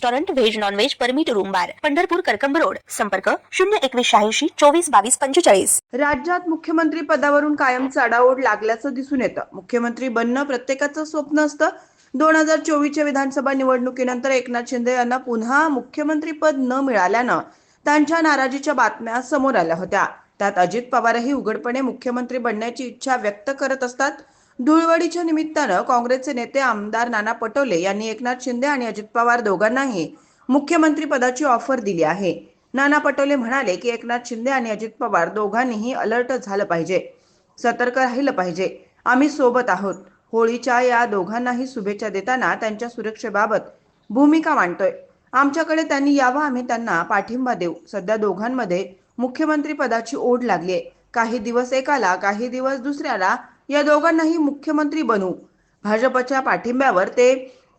restaurant veg non veg permit room bar Pandharpur Karkamb road. संपर्क शून्य एकवीस शहाऐंशी चोवीस बावीस पंचेचाळीस. राज्यात मुख्यमंत्री पदावरून कायम चढाओढ लागल्याचं दिसून येतं. मुख्यमंत्री बनणं प्रत्येकाचं स्वप्न असतं. दोन हजार चोवीसच्या विधानसभा निवडणुकीनंतर एकनाथ शिंदे यांना पुन्हा मुख्यमंत्री पद न मिळाल्यानं त्यांच्या नाराजीच्या बातम्या समोर आल्या होत्या. त्यात अजित पवारही उघडपणे मुख्यमंत्री बनण्याची इच्छा व्यक्त करत असतात. धुळवडीच्या निमित्तानं काँग्रेसचे नेते आमदार नाना पटोले यांनी एकनाथ शिंदे आणि अजित पवार दोघांनाही मुख्यमंत्री पदाची ऑफर दिली आहे. नाना पटोले म्हणाले की एकनाथ शिंदे आणि अजित पवार दोघांनीही अलर्ट झालं पाहिजे. सतर्क राहिलं पाहिजे. आम्ही सोबत आहोत. होळीच्या या दोघांनाही शुभेच्छा देताना त्यांच्या सुरक्षेबाबत भूमिका मांडतोय. आमच्याकडे त्यांनी यावं आम्ही त्यांना पाठिंबा देऊ. सध्या दोघांमध्ये मुख्यमंत्री पदाची ओढ लागली आहे. काही दिवस एकाला काही दिवस दुसऱ्याला या दोघांनाही मुख्यमंत्री बनवू भाजपच्या पाठिंब्यावर ते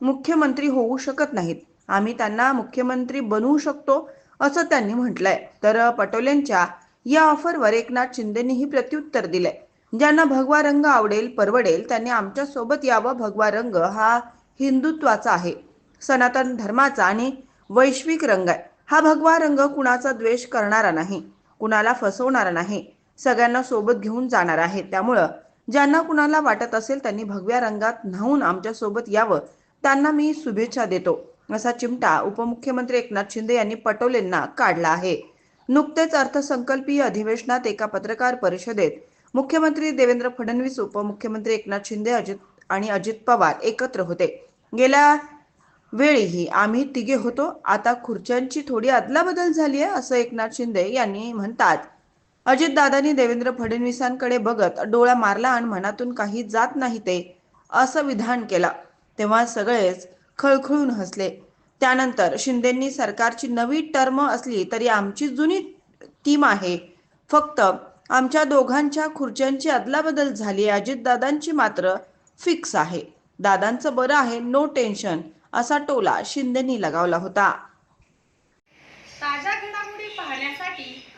मुख्यमंत्री होऊ शकत नाहीत. आम्ही त्यांना मुख्यमंत्री बनवू शकतो असं त्यांनी म्हटलंय. तर पटोलेंच्या या ऑफरवर एकनाथ शिंदेनीही प्रत्युत्तर दिलंय. ज्यांना भगवा रंग आवडेल परवडेल त्यांनी आमच्यासोबत यावं. भगवा रंग हा हिंदुत्वाचा आहे. सनातन धर्माचा आणि वैश्विक रंग आहे. हा भगवा रंग कुणाचा द्वेष करणारा नाही कुणाला फसवणारा नाही. सगळ्यांना सोबत घेऊन जाणार आहे. त्यामुळं ज्यांना कुणाला वाटत असेल त्यांनी भगव्या रंगात न्हावून आमच्यासोबत यावं. त्यांना मी शुभेच्छा देतो. असा चिमटा उपमुख्यमंत्री एकनाथ शिंदे यांनी पटोलेंना काढला आहे. नुकतेच अर्थसंकल्पीय अधिवेशनात एका पत्रकार परिषदेत मुख्यमंत्री देवेंद्र फडणवीस उपमुख्यमंत्री एकनाथ शिंदे अजित आणि अजित पवार एकत्र होते. गेल्या वेळीही आम्ही तिघे होतो. आता खुर्च्यांची थोडी अदलाबदल झाली आहे असं एकनाथ शिंदे यांनी म्हणतात. अजितदादांनी देवेंद्र फडणवीसांकडे बघत डोळा मारला आणि मनातून काही जात नाही ते असं विधान केलं. तेव्हा सगळेच खळखळून हसले. त्यानंतर शिंदेंनी सरकारची नवी टर्म असली तरी आमची जुनी टीम आहे. फक्त आमच्या दोघांच्या खुर्च्यांची अदलाबदल झाली अजितदादांची मात्र फिक्स आहे. दादांचं बरं आहे नो टेन्शन असा टोला शिंदेनी लगावला होता. ताज्या घडामोडी पाहण्यासाठी